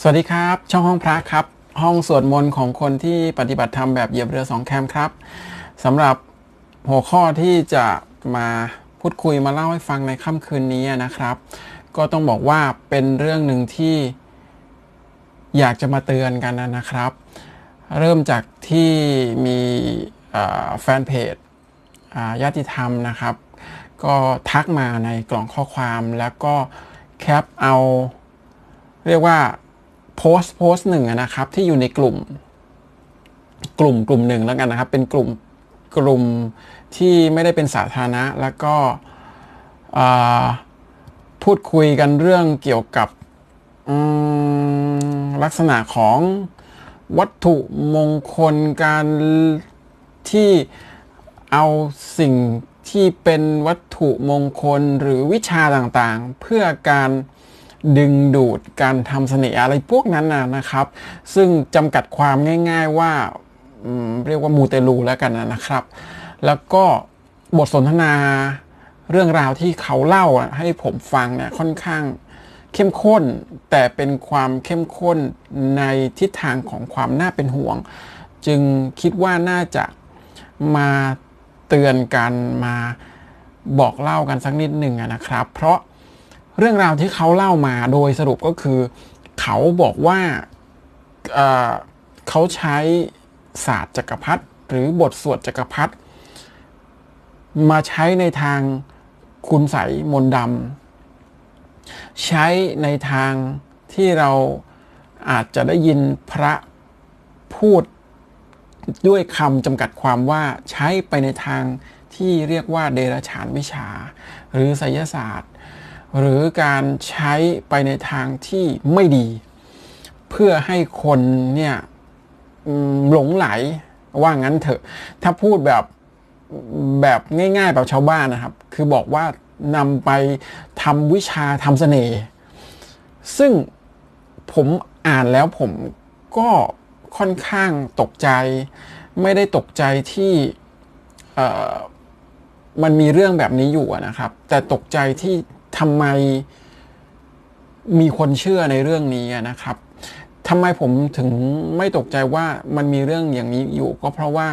สวัสดีครับ ช่องห้องพระครับ ห้องสวดมนต์ของคนที่ปฏิบัติธรรมแบบเหยียบเรือสองแคมครับสำหรับหัวข้อที่จะมาพูดคุยมาเล่าให้ฟังในค่ำคืนนี้นะครับ ก็ต้องบอกว่าเป็นเรื่องหนึ่งที่อยากจะมาเตือนกันนะครับ เริ่มจากที่มีแฟนเพจญาติธรรมนะครับ ก็ทักมาในกล่องข้อความแล้วก็แคปเอา เรียกว่า โพสต์โพสต์หนึ่งนะครับ ที่อยู่ในกลุ่ม กลุ่มกลุ่มหนึ่งแล้วกันนะครับ เป็นกลุ่มกลุ่มที่ไม่ได้เป็นสาธารณะ แล้วก็พูดคุยกันเรื่องเกี่ยวกับลักษณะของวัตถุมงคลการที่เอาสิ่งที่เป็นวัตถุมงคลหรือวิชาต่างๆ เพื่อการ ดึงดูดการทำเสน่ห์อะไรพวกนั้นนะครับ ซึ่งจำกัดความง่าย ๆว่าเรียกว่ามูเตลูแล้วกันนะครับ แล้วก็บทสนทนาเรื่องราวที่เขาเล่าให้ผมฟังเนี่ยค่อนข้างเข้มข้น แต่เป็นความเข้มข้นในทิศทางของความน่าเป็นห่วง จึงคิดว่าน่าจะมาเตือนกันมาบอกเล่ากันสักนิดหนึ่งนะครับ เพราะ เรื่องราวที่เขาเล่ามาโดยสรุปก็คือ เขาบอกว่าเเขาใช้ศาสตร์จักรพรรดิหรือบทสวดจักรพรรดิมาใช้ในทางคุณใสมนดำใช้ในทางที่เราอาจจะได้ยินพระพูดด้วยคำจำกัดความว่าใช้ไปในทางที่เรียกว่าเดรัจฉานวิชา หรือไสยศาสตร์ หรือการใช้ไปในทางที่ไม่ดี เพื่อให้คนเนี่ยหลงไหลว่างั้นเถอะ ถ้าพูดแบบแบบง่ายๆแบบชาวบ้านนะครับ คือบอกว่านำไปทำวิชาทำเสน่ห์ซึ่งผมอ่านแล้วผมก็ค่อนข้างตกใจ ไม่ได้ตกใจที่มันมีเรื่องแบบนี้อยู่นะครับ แต่ตกใจที่ ทำไมมีคนเชื่อในเรื่องนี้นะครับทำไมผมถึงไม่ตกใจว่ามันมีเรื่องอย่างนี้อยู่ ก็เพราะว่า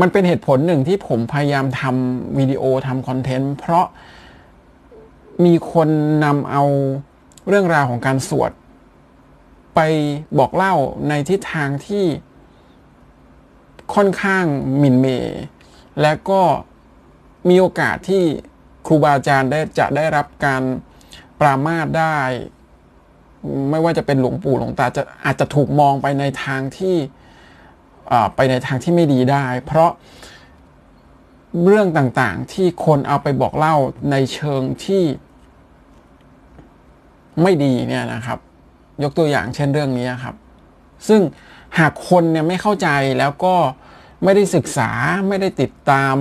มันเป็นเหตุผลหนึ่งที่ผมพยายามทำวิดีโอทำคอนเทนต์เพราะมีคนนำเอาเรื่องราวของการสวด ไปบอกเล่าในทิศทางที่ค่อนข้างหมิ่นเมย์และก็มีโอกาสที่ ครูบาอาจารย์ได้จะได้รับการปรามาสได้ ไม่ว่าจะเป็นหลวงปู่หลวงตาจะอาจจะถูกมองไปในทางที่ไปในทางที่ไม่ดีได้ เพราะเรื่องต่างๆที่คนเอาไปบอกเล่าในเชิงที่ไม่ดีเนี่ยนะครับ ยกตัวอย่างเช่นเรื่องนี้ครับ ซึ่งหากคนเนี่ยไม่เข้าใจแล้วก็ไม่ได้ศึกษาไม่ได้ติดตาม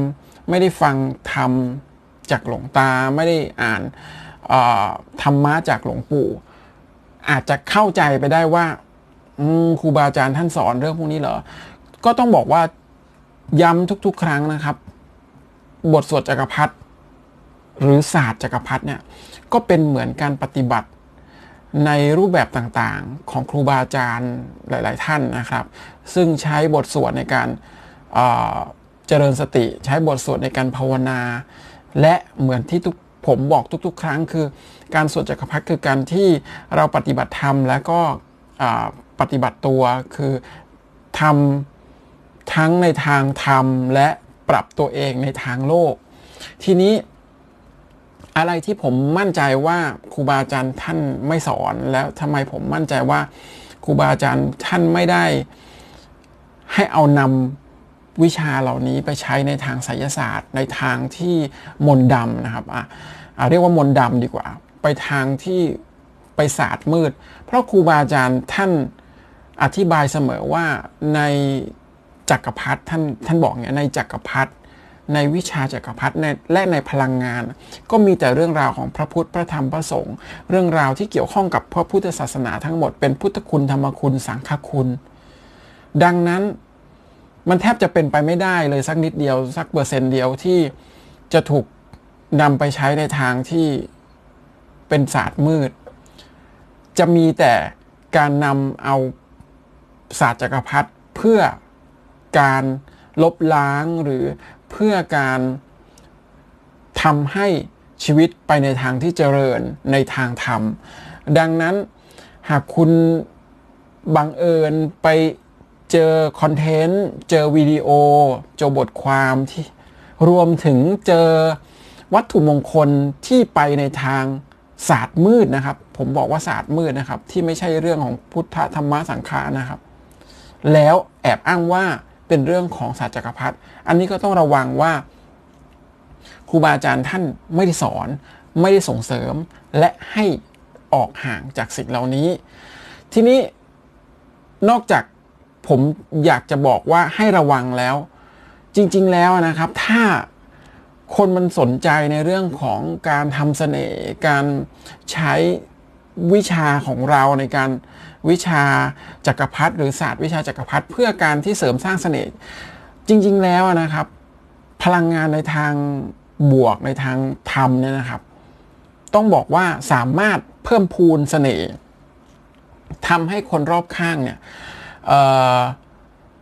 ไม่ได้ฟังธรรม จากหลวงตาไม่ได้อ่านธรรมะจากหลวงปู่ อาจจะเข้าใจไปได้ว่าครูบาอาจารย์ท่านสอนเรื่องพวกนี้เหรอ ก็ต้องบอกว่าย้ำทุก ๆ ครั้งนะครับ บทสวดจักรพรรดิหรือศาสตร์จักรพรรดิเนี่ยก็เป็นเหมือนการปฏิบัติในรูปแบบต่างๆของครูบาอาจารย์หลาย ๆ ท่านนะครับ ซึ่งใช้บทสวดในการเจริญสติ ใช้บทสวดในการภาวนา และเหมือนที่ทุกผมบอกทุก ๆ ครั้งคือ การสวดจักรพรรดิคือการที่เราปฏิบัติธรรมและก็ปฏิบัติตัวคือทำทั้งในทางธรรมและปรับตัวเองในทางโลก ทีนี้อะไรที่ผมมั่นใจว่าครูบาอาจารย์ท่านไม่สอนแล้วทำไมผมมั่นใจว่าครูบาอาจารย์ท่านไม่ได้ให้เอานำ วิชาเหล่านี้ไปใช้ในทางไสยศาสตร์ ในทางที่มนดำนะครับอะเรียกว่ามนดำดีกว่า ไปทางที่ไปศาสตร์มืด เพราะครูบาอาจารย์ท่านอธิบายเสมอว่าในจักรพรรดิท่านท่านบอกเนี่ยในจักรพรรดิในวิชาจักรพรรดิและในพลังงาน ก็มีแต่เรื่องราวของพระพุทธพระธรรมพระสงฆ์เรื่องราวที่เกี่ยวข้องกับพระพุทธศาสนาทั้งหมดเป็นพุทธคุณธรรมคุณสังฆคุณ ดังนั้น มันแทบจะเป็นไปไม่ได้เลยสักนิดเดียว สักเปอร์เซ็นต์เดียวที่จะถูกนำไปใช้ในทางที่เป็นศาสตร์มืด จะมีแต่การนำเอาศาสตร์จักรพรรดิเพื่อการลบล้างหรือเพื่อการทำให้ชีวิตไปในทางที่เจริญในทางธรรม ดังนั้นหากคุณบังเอิญไป เจอคอนเทนต์ เจอวิดีโอ เจอบทความที่รวมถึงเจอวัตถุมงคลที่ไปในทางศาสตร์มืดนะครับ ผมบอกว่าศาสตร์มืดนะครับ ที่ไม่ใช่เรื่องของพุทธธรรมสังฆานะครับ แล้วแอบอ้างว่าเป็นเรื่องของศาสตร์จักรพรรดิอันนี้ก็ต้องระวังว่าครูบาอาจารย์ท่านไม่ได้สอน ไม่ได้ส่งเสริม และให้ออกห่างจากสิ่งเหล่านี้ ทีนี้นอกจาก ผมอยากจะบอกว่าให้ระวังแล้ว จริง ๆ แล้วนะครับ ถ้าคนมันสนใจในเรื่องของการทำเสน่ห์การใช้วิชาของเราในการวิชาจักรพรรดิหรือศาสตร์วิชาจักรพรรดิเพื่อการที่เสริมสร้างเสน่ห์จริง ๆ แล้วนะครับ พลังงานในทางบวกในทางธรรมเนี่ยนะครับ ต้องบอกว่าสามารถเพิ่มพูนเสน่ห์ทำให้คนรอบข้างเนี่ย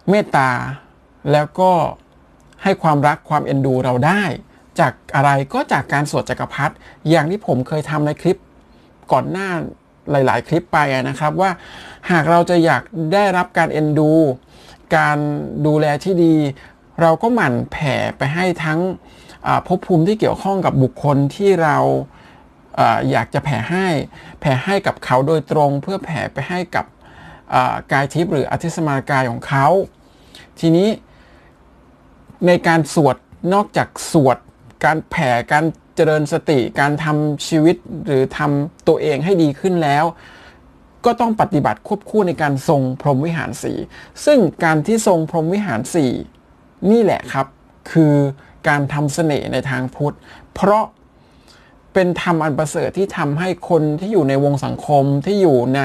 เมตตา แล้วก็ให้ความรักความเอ็นดูเราได้ จากอะไรก็จากการสวดจักรพรรดิอย่างที่ผมเคยทำในคลิปก่อนหน้าหลาย ๆ คลิปไปนะครับว่าหากเราจะอยากได้รับการเอ็นดู การดูแลที่ดี เราก็หมั่นแผ่ไปให้ทั้งภพภูมิที่เกี่ยวข้องกับบุคคลที่เราอยากจะแผ่ให้ แผ่ให้กับเขาโดยตรง เพื่อแผ่ไปให้กับ กายทิพย์หรืออธิสมากายของเขา ทีนี้ในการสวดนอกจากสวด การแผ่การเจริญสติ การทำชีวิตหรือทำตัวเองให้ดีขึ้นแล้ว ก็ต้องปฏิบัติควบคู่ในการทรงพรหมวิหารสีซึ่งการที่ทรงพรหมวิหารสีนี่แหละครับ คือการทำเสน่ห์ในทางพุทธ เพราะเป็นธรรมอันประเสริฐที่ทำให้คนที่อยู่ในวงสังคมที่อยู่ใน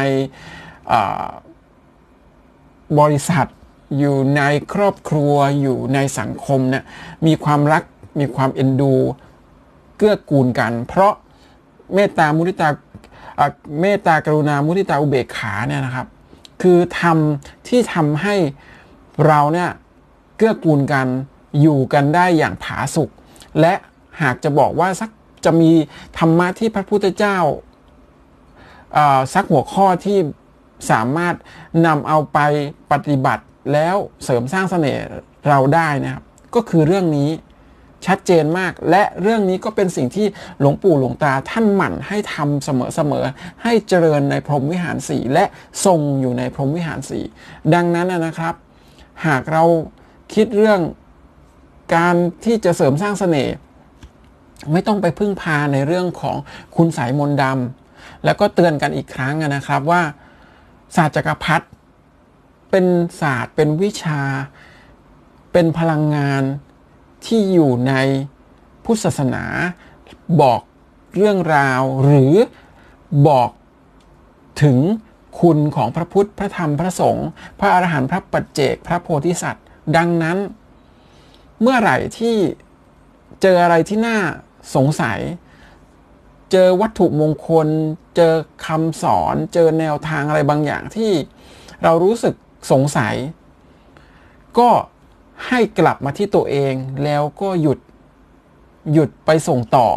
บริษัท อยู่ในครอบครัวอยู่ในสังคมเนี่ยมีความรักมีความเอ็นดู เกื้อกูลกัน เพราะเมตตามุทิตาเมตตากรุณามุทิตาอุเบกขาเนี่ยนะครับ คือทำที่ทำให้เราเนี่ยเกื้อกูลกันอยู่กันได้อย่างผาสุกและหากจะบอกว่าสักจะมีธรรมะที่พระพุทธเจ้าสักหัวข้อที่ สามารถนำเอาไปปฏิบัติแล้วเสริมสร้างเสน่ห์เราได้นะครับ ก็คือเรื่องนี้ชัดเจนมาก และเรื่องนี้ก็เป็นสิ่งที่หลวงปู่หลวงตาท่านหมั่นให้ทำเสมอๆให้เจริญในพรหมวิหารสีและทรงอยู่ในพรหมวิหารสีดังนั้นนะครับ หากเราคิดเรื่องการที่จะเสริมสร้างเสน่ห์ไม่ต้องไปพึ่งพาในเรื่องของคุณสายมนต์ดำแล้วก็เตือนกันอีกครั้งนะครับว่า ศาสตร์จักรพรรดิเป็นศาสตร์เป็นวิชา เป็นพลังงานที่อยู่ในพุทธศาสนาบอกเรื่องราวหรือบอกถึงคุณของพระพุทธพระธรรมพระสงฆ์พระอรหันต์พระปัจเจกพระโพธิสัตว์ ดังนั้น เมื่อไหร่ที่เจออะไรที่น่าสงสัย เจอวัตถุมงคล เจอคำสอน เจอแนวทางอะไรบางอย่างที่เรารู้สึกสงสัย ก็ให้กลับมาที่ตัวเองแล้วก็หยุดหยุดไปส่งต่อ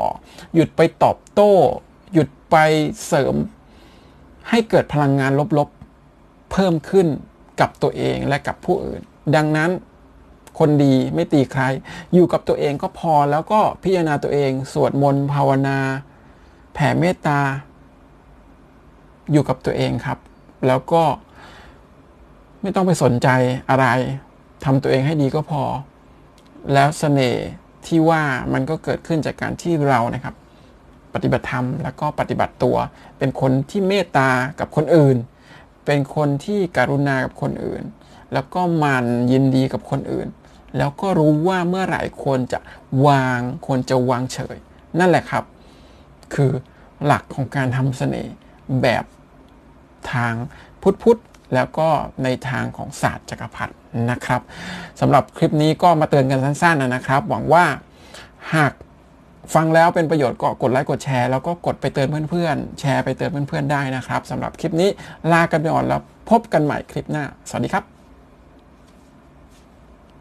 หยุดไปตอบโต้ หยุดไปเสริม ให้เกิดพลังงานลบๆ เพิ่มขึ้นกับตัวเองและกับผู้อื่น ดังนั้นคนดีไม่ตีใคร อยู่กับตัวเองก็พอแล้วก็พิจารณาตัวเอง สวดมนต์ภาวนา แผ่เมตตา อยู่กับตัวเองครับ แล้วก็ไม่ต้องไปสนใจอะไรทำตัวเองให้ดีก็พอ แล้วสเสน่ห์ที่ว่ามันก็เกิดขึ้นจากการที่เรานะครับ ปฏิบัติธรรมแล้วก็ปฏิบัติตัว เป็นคนที่เมตตากับคนอื่น เป็นคนที่กรุณากับคนอื่น แล้วก็มันยินดีกับคนอื่น แล้วก็รู้ว่าเมื่อไหร่ควรจะวางควรจะวางเฉย นั่นแหละครับ คือหลักของการทำเสน่ห์แบบทางพุทธพุทธแล้วก็ในทางของศาสตร์จักรพรรดินะครับสำหรับคลิปนี้ก็มาเตือนกันสั้นๆนะครับ หวังว่าหากฟังแล้วเป็นประโยชน์ก็กดไลค์กดแชร์แล้วก็กดไปเตือนเพื่อนๆ แชร์ไปเตือนเพื่อนๆได้นะครับสำหรับคลิปนี้ลากันไปก่อนแล้วพบกันใหม่คลิปหน้า สวัสดีครับ